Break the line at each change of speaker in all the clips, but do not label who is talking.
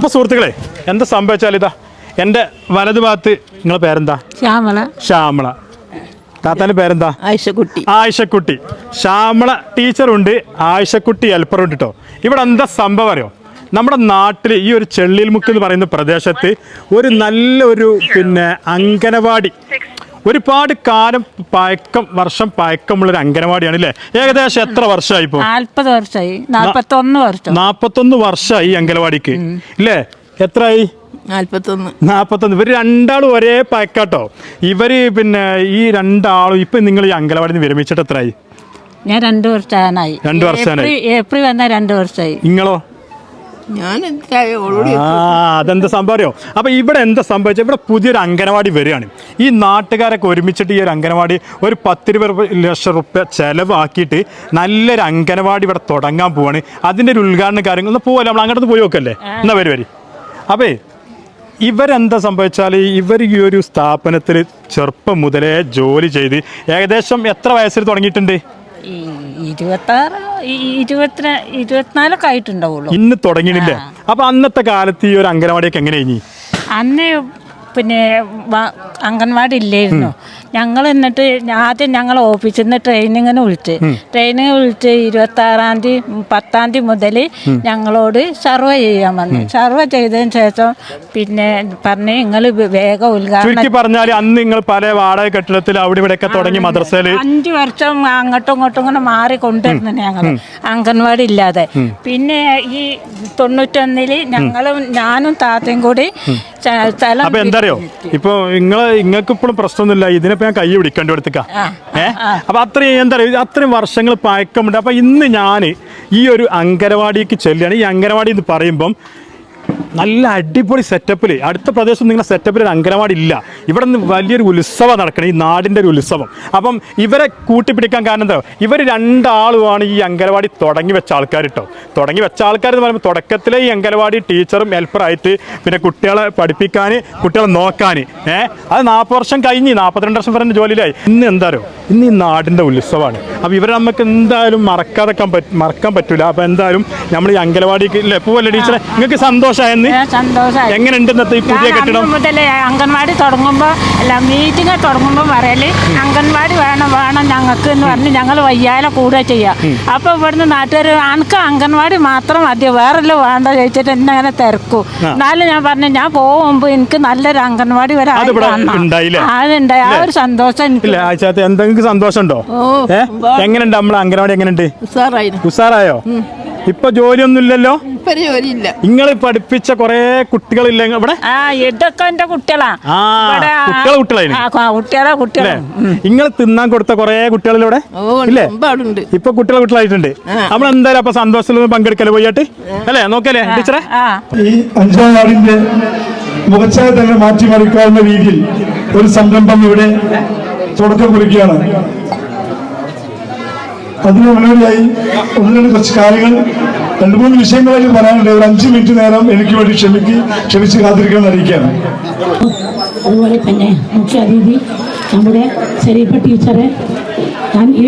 അപ്പൊ സുഹൃത്തുക്കളെ എന്താ സംഭവിച്ചാൽ ഇതാ എന്റെ വലതു ഭാഗത്ത് നിങ്ങളെ പേരെന്താ?
ശ്യാമള.
ശ്യാമള. താത്താന്റെ പേരെന്താ?
ആയിഷക്കുട്ടി.
ആയിഷക്കുട്ടി. ശ്യാമള ടീച്ചറുണ്ട് ആയിഷക്കുട്ടി ഹെൽപ്പറുണ്ട് കേട്ടോ ഇവിടെ എന്താ സംഭവം അറിയോ? നമ്മുടെ നാട്ടിൽ ഈ ഒരു ചെള്ളിൽ മുക്ക് എന്ന് പറയുന്ന പ്രദേശത്ത് ഒരു നല്ലൊരു പിന്നെ അങ്കനവാടി ഒരുപാട് കാലം പഴക്കം വർഷം പഴക്കമുള്ള ഒരു അംഗനവാടിയാണ് അല്ലേ ഏകദേശം എത്ര വർഷമായി ഇപ്പോൾ
നാൽപ്പത് വർഷമായി. നാൽപ്പത്തൊന്ന് വർഷം.
വർഷമായി ഈ അങ്കനവാടിക്ക് ഇല്ലേ? എത്രയായി
നാൽപ്പത്തൊന്ന്
ഇവർ ഇവർ രണ്ടാളും ഒരേ പഴക്കാട്ടോ. ഇവർ പിന്നെ ഈ രണ്ടാളും ഇപ്പൊ നിങ്ങൾ ഈ അംഗനവാടി നിന്ന് വിരമിച്ചിട്ട് എത്രയായി
ഞാൻ രണ്ടു വർഷമായി
രണ്ടു വർഷമായി
ഏപ്രിൽ- ഏപ്രിൽ വന്ന രണ്ട് വർഷമായി
നിങ്ങളോ? ആ അതെന്താ സംഭവം അറിയോ? അപ്പൊ ഇവിടെ എന്താ സംഭവിച്ചത്? ഇവിടെ പുതിയൊരു അംഗനവാടി വരികയാണ്. ഈ നാട്ടുകാരൊക്കെ ഒരുമിച്ചിട്ട് ഈ ഒരു അംഗനവാടി ഒരു പത്തിരുപത് ലക്ഷം റുപ്യ ചെലവാക്കിയിട്ട് നല്ലൊരു അംഗനവാടി ഇവിടെ തുടങ്ങാൻ പോവാണ്. അതിന്റെ ഒരു ഉദ്ഘാടന കാര്യങ്ങൾ ഒന്ന് പോവല്ലേ നമ്മൾ അങ്ങോട്ട് പോയി നോക്കല്ലേ? എന്നാ വരി വരി. അപ്പേ ഇവരെന്താ സംഭവിച്ചാൽ ഇവർ ഈ ഒരു സ്ഥാപനത്തിൽ ചെറുപ്പം മുതലേ ജോലി ചെയ്ത് ഏകദേശം എത്ര വയസ്സിൽ തുടങ്ങിയിട്ടുണ്ട്?
ഇരുപത്താറ് ഇരുപത്തി ഇരുപത്തിനാലൊക്കെ ആയിട്ടുണ്ടാവുള്ളൂ.
ഇന്ന് തുടങ്ങിയിട്ടില്ലേ? അപ്പൊ അന്നത്തെ കാലത്ത് ഈ ഒരു അംഗനവാടിയൊക്കെ എങ്ങനെയായി
അന്ന് പിന്നെ അംഗൻവാടി ഇല്ലായിരുന്നു ഞങ്ങൾ എന്നിട്ട് ആദ്യം ഞങ്ങൾ ഓഫീസിൽ നിന്ന് ട്രെയിനിങ്ങിന് വിളിച്ച്. ട്രെയിനിങ് വിളിച്ച് ഇരുപത്തി ആറാം തീയതി പത്താം തീയതി മുതൽ ഞങ്ങളോട് സർവേ ചെയ്യാൻ വന്നു. സർവേ ചെയ്തതിന് ശേഷം പിന്നെ പറഞ്ഞ് നിങ്ങൾ വേഗം ഉദ്ഘാടനം
പറഞ്ഞാൽ അന്ന് നിങ്ങൾ പല വാടക കെട്ടിടത്തിൽ അവിടെ ഇവിടെ തുടങ്ങി മദ്രസയിൽ
അഞ്ചു വർഷം അങ്ങോട്ടും ഇങ്ങോട്ടും ഇങ്ങനെ മാറി കൊണ്ടുവരുന്നു ഞങ്ങൾ അംഗൻവാടി ഇല്ലാതെ. പിന്നെ ഈ തൊണ്ണൂറ്റൊന്നിൽ ഞങ്ങളും ഞാനും താത്തയും കൂടി സ്ഥലം
അപ്പൊ എന്താ അറിയോ? ഇപ്പൊ നിങ്ങൾ നിങ്ങൾക്ക് ഇപ്പോഴും പ്രശ്നമൊന്നുമില്ല. ഇതിനിപ്പോ ഞാൻ കൈ പിടിക്കേണ്ടി കൊടുത്തേക്ക
ആ,
ഏ? അപ്പൊ അത്രയും എന്താ പറയുക അത്രയും വർഷങ്ങൾ പഴക്കമുണ്ട് അപ്പൊ ഇന്ന് ഞാൻ ഈ ഒരു അങ്കനവാടിക്ക് ചെല്ലുകയാണ്. ഈ അങ്കനവാടി എന്ന് പറയുമ്പം നല്ല അടിപൊളി സെറ്റപ്പിൽ അടുത്ത പ്രദേശം നിങ്ങളുടെ സെറ്റപ്പിൽ ഒരു അങ്കനവാടി ഇല്ല. ഇവിടെ നിന്ന് വലിയൊരു ഉത്സവം നടക്കണം ഈ നാടിന്റെ ഒരു ഉത്സവം. അപ്പം ഇവരെ കൂട്ടിപ്പിടിക്കാൻ കാരണം എന്താ? ഇവർ രണ്ടാളുമാണ് ഈ അങ്കനവാടി തുടങ്ങി വെച്ച ആൾക്കാർ കേട്ടോ തുടങ്ങി വെച്ച ആൾക്കാർ എന്ന് പറയുമ്പോൾ തുടക്കത്തിലെ ഈ അങ്കനവാടി ടീച്ചറും ഹെൽപ്പറായിട്ട് പിന്നെ കുട്ടികളെ പഠിപ്പിക്കാൻ കുട്ടികളെ നോക്കാൻ ഏഹ് അത് നാൽപ്പത് വർഷം കഴിഞ്ഞ് നാൽപ്പത്തിരണ്ട് വർഷം വരെ ജോലിയിലായി. ഇന്ന് എന്താരോ ഇന്ന് ഈ നാടിന്റെ ഉത്സവമാണ്. അപ്പോൾ ഇവരെ നമുക്ക് എന്തായാലും മറക്കാതെ മറക്കാൻ പറ്റില്ല അപ്പോൾ എന്തായാലും നമ്മൾ ഈ അങ്കനവാടിക്ക് ഇല്ലേ? പോവല്ലേ ടീച്ചറെ? നിങ്ങൾക്ക് സന്തോഷമായെന്ന്
സന്തോഷമായി
എങ്ങനെയുണ്ട് ഇന്നത്തെ ഈ പുതിയ കെട്ടിടം?
മുതലേ അംഗൻവാടി തുടങ്ങുമ്പോൾ അല്ല മീറ്റിംഗ് തുടങ്ങുമ്പോൾ പറയൽ അംഗൻവാടി വേണം വേണം ഞങ്ങൾക്ക് എന്ന് പറഞ്ഞ് ഞങ്ങൾ വയ്യാലെ കൂടെ ചെയ്യാം. അപ്പൊ ഇവിടുന്ന് നാട്ടുകാർ അനക്ക് അംഗൻവാടി മാത്രം മതി വേറെല്ലോ വേണ്ട ചോദിച്ചിട്ട് എന്നെ അങ്ങനെ തിരക്കും. എന്നാലും ഞാൻ പറഞ്ഞു ഞാൻ പോകുമ്പോ എനിക്ക് നല്ലൊരു അംഗൻവാടി വരെ. അതുണ്ടായി. ആ ഒരു സന്തോഷം എനിക്ക്.
എന്തെങ്കിലും സന്തോഷമുണ്ടോ? എങ്ങനെയുണ്ട്? നമ്മളെ അംഗൻവാടി എങ്ങനെയുണ്ട്? ഉഷാറായോ ഇപ്പൊ ജോലിയൊന്നും ഇല്ലല്ലോ
ജോലിയില്ല
നിങ്ങൾ പഠിപ്പിച്ച കൊറേ കുട്ടികളില്ല ഇവിടെ?
ആ ഇതൊക്കെ എന്റെ കുട്ടികളാ
കുട്ടികളെ
കുട്ടികളെ കുട്ടികളെ.
നിങ്ങൾ തിന്നാൻ കൊടുത്ത കൊറേ കുട്ടികളിവിടെ
ഓ
ഇല്ലേ? ഇപ്പൊ കുട്ടികളെ കുട്ടികളായിട്ടുണ്ട് നമ്മൾ എന്തായാലും അപ്പൊ സന്തോഷത്തിൽ പങ്കെടുക്കൽ പോയിട്ട്? അല്ലേ? നോക്കല്ലേ ടീച്ചറെ?
ഈ അഞ്ചാം വാർഡിന്റെ മുഖച്ഛായ തന്നെ മാറ്റിമറിക്കാവുന്ന രീതിയിൽ ഒരു സംരംഭം ഇവിടെ തുടക്കം കുറിക്കുകയാണ്. അതിന് മുന്നോടിയായി ഒന്ന് രണ്ട് കുറച്ച് കാര്യങ്ങൾ രണ്ട് മൂന്ന് വിഷയങ്ങളായി പറയാനുണ്ട്. ഒരു അഞ്ച് മിനിറ്റ് നേരം എനിക്ക് വേണ്ടി ക്ഷമിക്ക് ക്ഷമിച്ച് കാത്തിരിക്കാൻ അറിയിക്കാം
അതുപോലെ തന്നെ മുഖ്യ അതിഥി നമ്മുടെ ശരീഫ ടീച്ചറെ ഞാൻ ഈ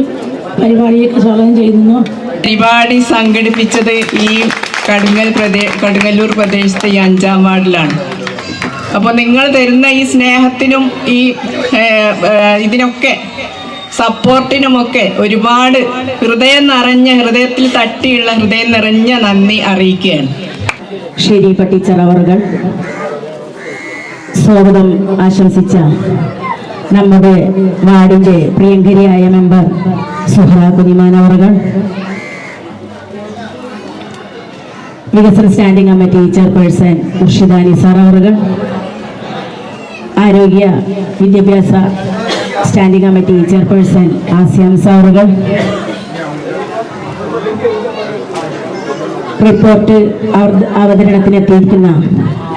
പരിപാടിയൊക്കെ സ്വാഗതം ചെയ്യുന്നു.
പരിപാടി സംഘടിപ്പിച്ചത് ഈ കടുങ്ങൽ പ്രദേ കടുങ്ങല്ലൂർ പ്രദേശത്തെ ഈ അഞ്ചാം വാർഡിലാണ്. അപ്പോൾ നിങ്ങൾ തരുന്ന ഈ സ്നേഹത്തിനും ഈ ഇതിനൊക്കെ സപ്പോർട്ടിനുമൊക്കെ ഒരുപാട് ഹൃദയം നിറഞ്ഞ ഹൃദയത്തിൽ തട്ടിയുള്ള ഹൃദയം നിറഞ്ഞ നന്ദി അറിയിക്കുകയാണ്.
ശരി പട്ടിച്ചറവറുകൾ സ്വാഗതം ആശംസിച്ച നമ്മുടെ വാർഡിന്റെ പ്രിയങ്കരിയായ മെമ്പർ സുഹറ കുഞ്ഞിമാനവറുകൾ. വികസന സ്റ്റാൻഡിംഗ് കമ്മിറ്റി ചെയർപേഴ്സൺ മുർഷിദാനി സാറവറുകൾ. ആരോഗ്യ വിദ്യാഭ്യാസ സ്റ്റാൻഡിംഗ് കമ്മിറ്റി ചെയർപേഴ്സൺ ആസിയാം സാറുകൾ റിപ്പോർട്ട് അവ- അവതരണത്തിനെത്തിയിരിക്കുന്ന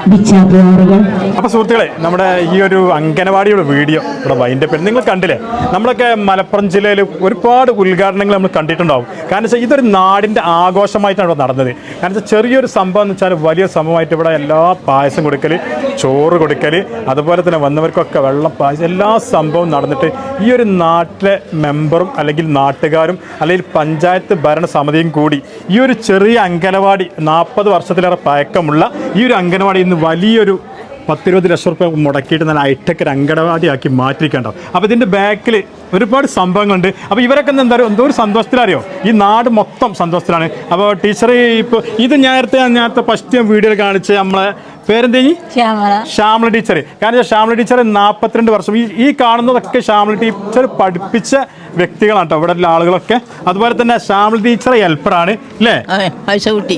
ബിച്ചാപ്പു അവറുകൾ
അപ്പൊ സുഹൃത്തുക്കളെ നമ്മുടെ ഈ ഒരു അംഗനവാടിയുടെ വീഡിയോ ഇവിടെ വൈൻഡ് അപ്പ് നിങ്ങൾ കണ്ടില്ലേ? നമ്മളൊക്കെ മലപ്പുറം ജില്ലയിൽ ഒരുപാട് ഉദ്ഘാടനങ്ങൾ നമ്മൾ കണ്ടിട്ടുണ്ടാവും. കാരണം വെച്ചാൽ ഇതൊരു നാടിന്റെ ആഘോഷമായിട്ടാണ് ഇവിടെ നടന്നത്. കാരണം വെച്ചാൽ ചെറിയൊരു സംഭവം എന്ന് വെച്ചാൽ വലിയ സംഭവമായിട്ട് ഇവിടെ എല്ലാ പായസം കൊടുക്കൽ ചോറ് കൊടുക്കൽ അതുപോലെ തന്നെ വന്നവർക്കൊക്കെ വെള്ളം പായസം എല്ലാ സംഭവവും നടന്നിട്ട് ഈ ഒരു നാട്ടിലെ മെമ്പറും അല്ലെങ്കിൽ നാട്ടുകാരും അല്ലെങ്കിൽ പഞ്ചായത്ത് ഭരണസമിതിയും കൂടി ഈ ഒരു ചെറിയ അംഗനവാടി നാൽപ്പത് വർഷത്തിലേറെ പഴക്കമുള്ള ഈ ഒരു അംഗനവാടി ഇന്ന് വലിയൊരു പത്തിരുപത് ലക്ഷം റുപ്യ മുടക്കിയിട്ട് നല്ല ഹൈടെക് ഒരു അങ്കണവാടിയാക്കി മാറ്റിയിരിക്കണ്ടാവും അപ്പോൾ ഇതിന്റെ ബാക്കിൽ ഒരുപാട് സംഭവങ്ങളുണ്ട്. അപ്പോൾ ഇവരൊക്കെ എന്താ പറയുക എന്തോ ഒരു സന്തോഷത്തിലറിയോ? ഈ നാട് മൊത്തം സന്തോഷത്തിലാണ്. അപ്പോൾ ടീച്ചർ ഇപ്പോൾ ഇത് നേരത്തെ നേരത്തെ ഫസ്റ്റ് വീഡിയോയിൽ കാണിച്ച് നമ്മളെ പേരെന്തേനി?
ശ്യാമള.
ടീച്ചർ കാരണം ശ്യാമള ടീച്ചർ നാൽപ്പത്തിരണ്ട് വർഷം. ഈ ഈ കാണുന്നതൊക്കെ ശ്യാമള ടീച്ചർ പഠിപ്പിച്ച വ്യക്തികളാണ് കേട്ടോ ഇവിടെ ഉള്ള ആളുകളൊക്കെ. അതുപോലെ തന്നെ ശ്യാമള ടീച്ചർ ഹെൽപ്പറാണ് അല്ലേ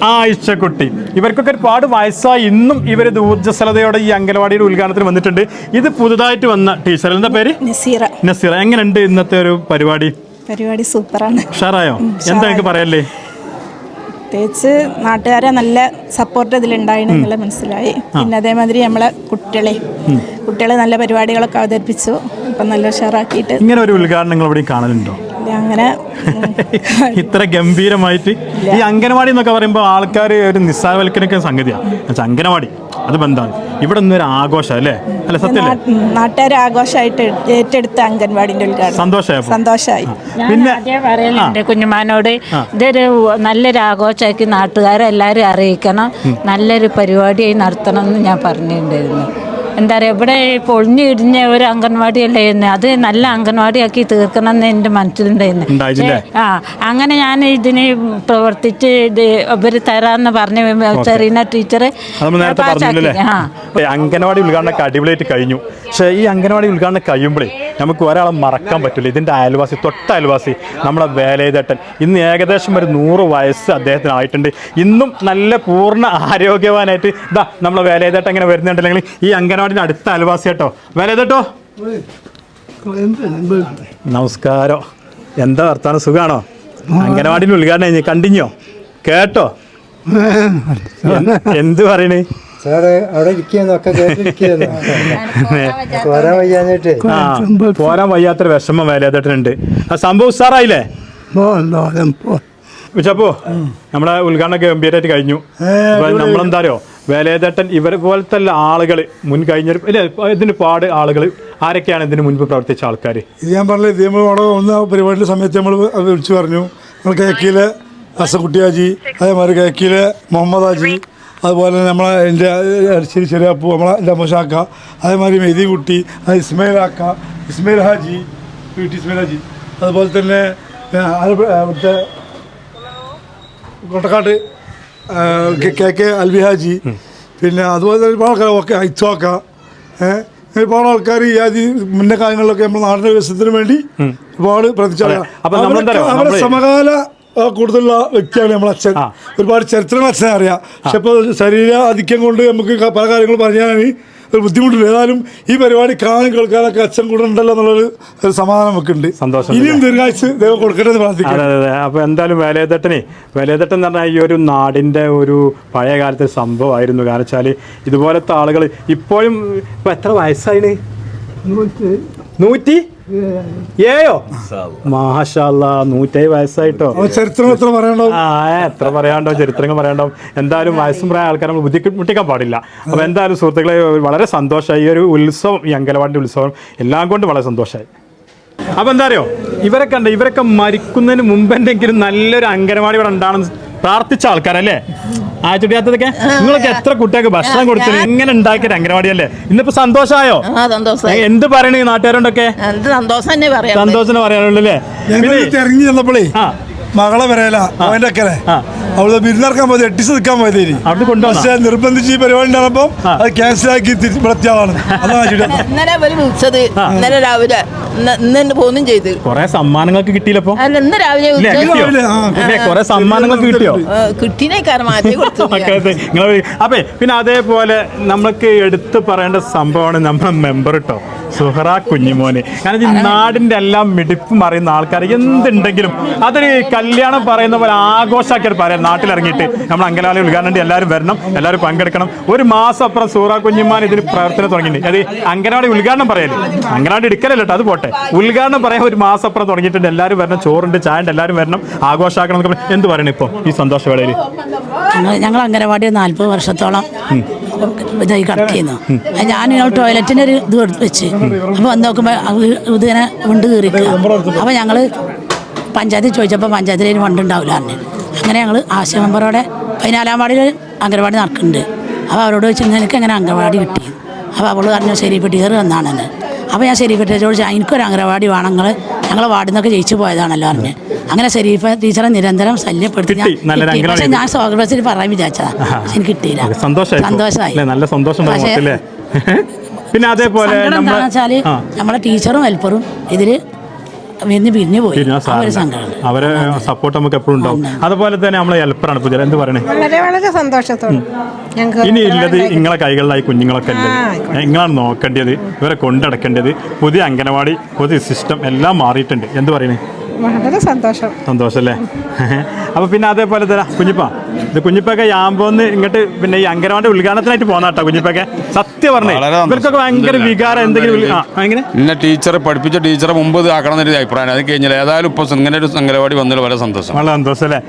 ആ ഇച്ചക്കുട്ടി ഇവർക്കൊക്കെ ഒരുപാട് വയസ്സായി. ഇന്നും ഇവർ ഊർജസ്വലതയോടെ ഈ അംഗനവാടിയുടെ ഉദ്ഘാടനത്തിന് വന്നിട്ടുണ്ട്. ഇത് പുതുതായിട്ട് വന്ന ടീച്ചർ. എന്താ പേര്?
നസീറ.
നസീറ. എങ്ങനെയുണ്ട് ഇന്നത്തെ ഒരു പരിപാടി?
പരിപാടി സൂപ്പറാണ്.
ഉഷാറായോ? എന്താ എനിക്ക് പറയല്ലേ
പ്രത്യേകിച്ച് നാട്ടുകാരെ നല്ല സപ്പോർട്ട് ഇതിലുണ്ടായിരുന്നു എന്നുള്ളത് മനസ്സിലായി. പിന്നെ അതേമാതിരി നമ്മളെ കുട്ടികളെ കുട്ടികളെ നല്ല പരിപാടികളൊക്കെ അവതരിപ്പിച്ചു. അപ്പം നല്ല ഉഷാറാക്കിയിട്ട്
ഇങ്ങനെ ഒരു ഉദ്ഘാടനങ്ങൾ ഇവിടെ കാണലുണ്ടോ?
അങ്ങനെ
ഇത്ര ഗംഭീരമായിട്ട് ഈ അംഗനവാടി എന്നൊക്കെ പറയുമ്പോൾ ആൾക്കാർ ഒരു നിസ്സാരവൽക്കരിക്കുന്ന സംഗതിയാണ് അംഗനവാടി അത് ബന്ധമാണ് ഇവിടെ ഒന്നും ഒരു ആഘോഷം അല്ലേ? അല്ല
സത്യം നാട്ടുകാർ ആഘോഷമായിട്ട് ഏറ്റെടുത്ത അംഗൻവാടിന്റെ ഉദ്ഘാടനം. സന്തോഷമായി
ഞാൻ
പിന്നെ-
പറയലുണ്ട് കുഞ്ഞുമാനോട് ഇതൊരു നല്ലൊരു ആഘോഷമാക്കി നാട്ടുകാരെല്ലാവരും അറിയിക്കണം. നല്ലൊരു പരിപാടിയായി നടത്തണം എന്ന് ഞാൻ പറഞ്ഞിട്ടുണ്ടായിരുന്നു. എന്താ പറയുക ഇവിടെ പൊളിഞ്ഞു ഇടിഞ്ഞ ഒരു അംഗൻവാടി അല്ലായിരുന്നു അത് നല്ല അംഗൻവാടിയാക്കി തീർക്കണം എന്ന് എന്റെ മനസ്സിലുണ്ടായിരുന്നു? ആ അങ്ങനെ ഞാൻ ഇതിന് പ്രവർത്തിച്ച് ഇത് ഇവർ തരാമെന്ന് പറഞ്ഞ് ചെറിയ ടീച്ചർ
അംഗൻവാടി ഉദ്ഘാടനം അടിപൊളിയായിട്ട് കഴിഞ്ഞു. പക്ഷേ ഈ അംഗൻവാടി ഉദ്ഘാടനം കഴിയുമ്പോഴേ നമുക്ക് ഒരാളെ മറക്കാൻ പറ്റില്ല. ഇതിന്റെ അയൽവാസി തൊട്ട അയൽവാസി നമ്മളെ വേലയതട്ടൻ. ഇന്ന് ഏകദേശം ഒരു നൂറ് വയസ്സ് അദ്ദേഹത്തിനായിട്ടുണ്ട്. ഇന്നും നല്ല പൂർണ ആരോഗ്യവാനായിട്ട് ഇതാ നമ്മളെ വേലയതട്ടൻ ഇങ്ങനെ വരുന്നുണ്ടല്ലെങ്കിൽ ഈ അംഗനവാടിന്റെ അടുത്ത അയൽവാസി കേട്ടോ. വേലയതട്ടോ. നമസ്കാരം. എന്താ വർത്താനം? സുഖാണോ? അംഗനവാടിന്റെ ഉദ്ഘാടനം കഴിഞ്ഞ് കണ്ടിഞ്ഞോ കേട്ടോ? എന്ത്- പറയണേ?
സാറ് അവിടെ ഇരിക്കുന്നൊക്കെ കേട്ടിരിക്കുന്നു വരാൻ വയ്യാഞ്ഞിട്ട്.
ആ പോരാൻ വയ്യാത്തൊരു വിഷമം വേലേതട്ടനുണ്ട് ആ സംഭവം ഉസാറായില്ലേ? വിച്ചപ്പോ നമ്മളെ ഉദ്ഘാടനം ഗംഭീരമായിട്ട് കഴിഞ്ഞു. അപ്പൊ വേലേതട്ടൻ വേലയതട്ടൻ ഇവരെ പോലത്തെ ആളുകൾ മുൻ കഴിഞ്ഞ ഇല്ല ഇതിന് പാട് ആളുകൾ ആരൊക്കെയാണ് ഇതിന് മുൻപ് പ്രവർത്തിച്ച ആൾക്കാർ
ഇത് ഞാൻ പറഞ്ഞത് ഇത് നമ്മൾ അവിടെ ഒന്ന് പരിപാടിയുടെ സമയത്ത് നമ്മൾ വിളിച്ചു പറഞ്ഞു. നമ്മൾ കേക്കിലെ അസക്കുട്ടി ഹാജി അതേമാതിരി കേക്കിലെ മുഹമ്മദ് ഹാജി അതുപോലെ തന്നെ നമ്മളെ എന്റെ ശരി അപ്പു നമ്മളെ എന്റെ മുഷാക്ക അതേമാതിരി മെയ്തികുട്ടി അത് ഇസ്മയിലാക്ക ഇസ്മയിൽ ഹാജി പി ടി ഇസ്മയിൽ ഹാജി അതുപോലെ തന്നെ അവിടുത്തെ കൊട്ടക്കാട്ട് കെ- കെ അൽവി ഹാജി പിന്നെ അതുപോലെ തന്നെ ഒരുപാട് ആൾക്കാർ ഒക്കെ ഇത്വാക്ക ഏഹ് ഒരുപാട് ആൾക്കാർ ഈ ആദ്യ മുന്നേ കാലങ്ങളിലൊക്കെ നമ്മുടെ നാടിന്റെ വികസനത്തിന് വേണ്ടി ഒരുപാട് പ്രവർത്തിച്ച സമകാല കൂടുതലുള്ള വ്യക്തിയാണ് നമ്മളെ അച്ഛൻ. ഒരുപാട് ചരിത്രങ്ങൾ അച്ഛനെ അറിയാം. പക്ഷെ ഇപ്പോൾ ശരീര ആധിക്യം കൊണ്ട് നമുക്ക് പല കാര്യങ്ങളും പറഞ്ഞാൽ ഒരു ബുദ്ധിമുട്ടില്ല. ഏതായാലും ഈ പരിപാടി കാണാൻ കേൾക്കാനൊക്കെ അച്ഛൻ കൂടെ ഉണ്ടല്ലോ എന്നുള്ളൊരു ഒരു സമാധാനം നമുക്ക് ഉണ്ട്
സന്തോഷം
ഇനിയും ദീർഘാഴ്ച ദൈവം കൊടുക്കട്ടെ എന്ന് പ്രാർത്ഥിക്കാം
അതെ അതെ അപ്പോൾ എന്തായാലും വേലയതട്ടനെ വേലയതട്ടൻ എന്ന് പറഞ്ഞാൽ ഈ ഒരു നാടിന്റെ ഒരു പഴയ കാലത്തെ സംഭവമായിരുന്നു. കാരണം വെച്ചാൽ ഇതുപോലത്തെ ആളുകൾ ഇപ്പോഴും ഇപ്പം എത്ര വയസ്സായിന് നൂറ്റി ഏയോ? മാഷാല്ല നൂറ്റേഴ് വയസ്സായിട്ടോ.
ചരിത്രം എത്ര പറയണ്ടോ
ആ എത്ര പറയാണ്ടോ ചരിത്രങ്ങൾ പറയാണ്ടോ എന്തായാലും വയസ്സും പ്രായ ആൾക്കാരെ നമ്മൾ ബുദ്ധിമുട്ടിക്കാൻ പാടില്ല. അപ്പോൾ എന്തായാലും സുഹൃത്തുക്കളെ വളരെ സന്തോഷമായി. ഈ ഒരു ഉത്സവം ഈ അങ്കലവാടിന്റെ ഉത്സവം എല്ലാം കൊണ്ട് വളരെ സന്തോഷമായി. അപ്പോൾ എന്താ അറിയോ? ഇവരെ കണ്ട ഇവരൊക്കെ മരിക്കുന്നതിന് മുമ്പ് എന്തെങ്കിലും നല്ലൊരു അങ്കനവാടി ഇവിടെ ഉണ്ടാണെന്ന് പ്രാർത്ഥിച്ച ആൾക്കാരല്ലേ? ആറ്റുടിയാത്തതൊക്കെ നിങ്ങൾക്ക് എത്ര കുട്ടികൾക്ക് ഭക്ഷണം കൊടുത്തു എങ്ങനെ ഉണ്ടാക്കിയത് അംഗനവാടി അല്ലേ? ഇന്നിപ്പോ സന്തോഷമായോ
ആ സന്തോഷം
എന്ത് പറയണേ ഈ നാട്ടുകാരോണ്ടൊക്കെ
എന്ത് സന്തോഷം
പറയാനുള്ളൂ അല്ലേ?
തിരഞ്ഞു ചെന്നപ്പോഴേ
ആ.
മകളെ വരല അവന്റെ അക്കരെ. അവൾ വിരുന്നിറക്കാൻ പോയത് എട്ടിച്ച് നിൽക്കാൻ പോയത്
അവിടെ കൊണ്ടുവന്നോ?
പക്ഷെ നിർബന്ധിച്ച് ഈ പരിപാടി ഉണ്ടാകുമ്പോ അത് ക്യാൻസൽ ആക്കി തിരിച്ച് ഇവിടെ അതാണ്
ഇന്നലെ വിളിച്ചത് ഇന്നലെ രാവിലെ ഇന്ന് ചെയ്തു പോന്നും ചെയ്ത്
കൊറേ സമ്മാനങ്ങൾക്ക് കിട്ടിയില്ലപ്പോ
അല്ല ഇന്ന് രാവിലെ
കൊറേ സമ്മാനങ്ങൾക്ക് കിട്ടിയോ?
കിട്ടിനേക്കാരം മാറ്റി കൊടുത്തു
അപ്പേ പിന്നെ അതേപോലെ നമ്മൾക്ക് എടുത്തു പറയേണ്ട സംഭവമാണ് നമ്മുടെ മെമ്പർ കേട്ടോ സുഹറ കുഞ്ഞിമോനെ. കാരണം ഈ നാടിന്റെ എല്ലാം മിടിപ്പും അറിയുന്ന ആൾക്കാർ എന്തുണ്ടെങ്കിലും അതൊരു കല്യാണം പറയുന്ന പോലെ ആഘോഷമാക്കിയിട്ട് പറയാം. നാട്ടിലിറങ്ങിയിട്ട് നമ്മൾ അങ്കലാലി ഉദ്ഘാടനം എല്ലാവരും വരണം. എല്ലാവരും പങ്കെടുക്കണം. ഒരു മാസം അപ്പുറം സൂറ കുഞ്ഞിമാൻ ഇതിന് പ്രവർത്തനം തുടങ്ങിയിട്ടുണ്ട്. അത് അങ്കനവാടി ഉദ്ഘാടനം പറയല്ലേ അങ്കനവാടി എടുക്കലല്ലോ അത് പോട്ടെ. ഉദ്ഘാടനം പറയാൻ ഒരു മാസം അപ്പുറം തുടങ്ങിയിട്ടുണ്ട്. എല്ലാവരും വരണം. ചോറുണ്ട് ചായ ഉണ്ട് എല്ലാവരും വരണം. ആഘോഷമാക്കണം എന്ത് പറയണം ഇപ്പോൾ ഈ സന്തോഷവേളയിൽ
ഞങ്ങൾ ഞങ്ങൾ അംഗനവാടി നാൽപ്പത് വർഷത്തോളം ഇതായി കിടക്കുന്നു ഞാൻ ടോയ്ലറ്റിന്റെ ഒരു ഇത് വെച്ച്. അപ്പോൾ വന്ന് നോക്കുമ്പോൾ ഇതിനെ വണ്ട് കയറി അപ്പോൾ ഞങ്ങൾ പഞ്ചായത്തിൽ ചോദിച്ചപ്പോൾ പഞ്ചായത്തിൽ അതിന് ഫണ്ട് ഉണ്ടാവില്ല പറഞ്ഞു. അങ്ങനെ ഞങ്ങൾ ആശയ മെമ്പറോടെ പതിനാലാം വാർഡിൽ അംഗനവാടി നടക്കുന്നുണ്ട്. അപ്പോൾ അവരോട് വെച്ച് എനിക്ക് അങ്ങനെ അംഗനവാടി കിട്ടി? അപ്പോൾ അവൾ പറഞ്ഞു ശരി ടീച്ചർ വന്നാണെന്ന് അപ്പോൾ ഞാൻ ശരി പെട്ടിയോട് ചോദിച്ചാൽ എനിക്കൊരു അംഗനവാടി വേണം. ഞങ്ങൾ ഞങ്ങളെ വാർഡിൽ നിന്നൊക്കെ ജയിച്ചു പോയതാണല്ലോ പറഞ്ഞു. അങ്ങനെ ശരീഫ ടീച്ചറെ നിരന്തരം ശല്യപ്പെടുത്തി. ഞാൻ പക്ഷേ ഞാൻ സ്വാഗതത്തിൽ പറയാൻ വിചാരിച്ചതാ. പക്ഷെ എനിക്ക് കിട്ടിയില്ല.
സന്തോഷമായി നല്ല സന്തോഷം പിന്നെ അതേപോലെ വെച്ചാൽ
നമ്മളെ ടീച്ചറും ഹെൽപ്പറും ഇതിൽ വിരിഞ്ഞ് പിരിഞ്ഞു പോയി.
അവരെ സപ്പോർട്ട് നമുക്ക് എപ്പോഴും ഉണ്ടാവും. അതുപോലെ തന്നെ നമ്മളെ ഹെൽപ്പറാണ് പുതിയ എന്ത് പറയണേ?
വളരെ വളരെ സന്തോഷത്തോടെ.
ഇനി ഉള്ളത് നിങ്ങളെ കൈകളിലായി കുഞ്ഞുങ്ങളൊക്കെ ഉള്ളത് നിങ്ങളാണ് നോക്കേണ്ടത്. ഇവരെ കൊണ്ടടക്കേണ്ടത്. പുതിയ അംഗനവാടി പുതിയ സിസ്റ്റം എല്ലാം മാറിയിട്ടുണ്ട്. എന്ത് പറയണേ?
വളരെ സന്തോഷം.
സന്തോഷം അല്ലേ അപ്പൊ പിന്നെ അതേപോലെ തരാം. കുഞ്ഞിപ്പ ഇത് കുഞ്ഞിപ്പൊക്കെ യാമ്പോന്ന് ഇങ്ങോട്ട് പിന്നെ ഈ അംഗനവാടി ഉദ്ഘാടനത്തിനായിട്ട് പോന്ന കേട്ടോ കുഞ്ഞിപ്പൊക്കെ. സത്യം പറഞ്ഞേ. ഇവർക്കൊക്കെ ഭയങ്കര വികാരം എന്തെങ്കിലും
എന്നെ ടീച്ചറെ പഠിപ്പിച്ച ടീച്ചറെ മുമ്പ് ഇത് ആക്കണം എന്നൊരു അഭിപ്രായം അത് കഴിഞ്ഞില്ല ഏതായാലും ഇപ്പോൾ ഇങ്ങനെ ഒരു അംഗനവാടി വന്നതിൽ വളരെ സന്തോഷം.
വളരെ സന്തോഷം അല്ലേ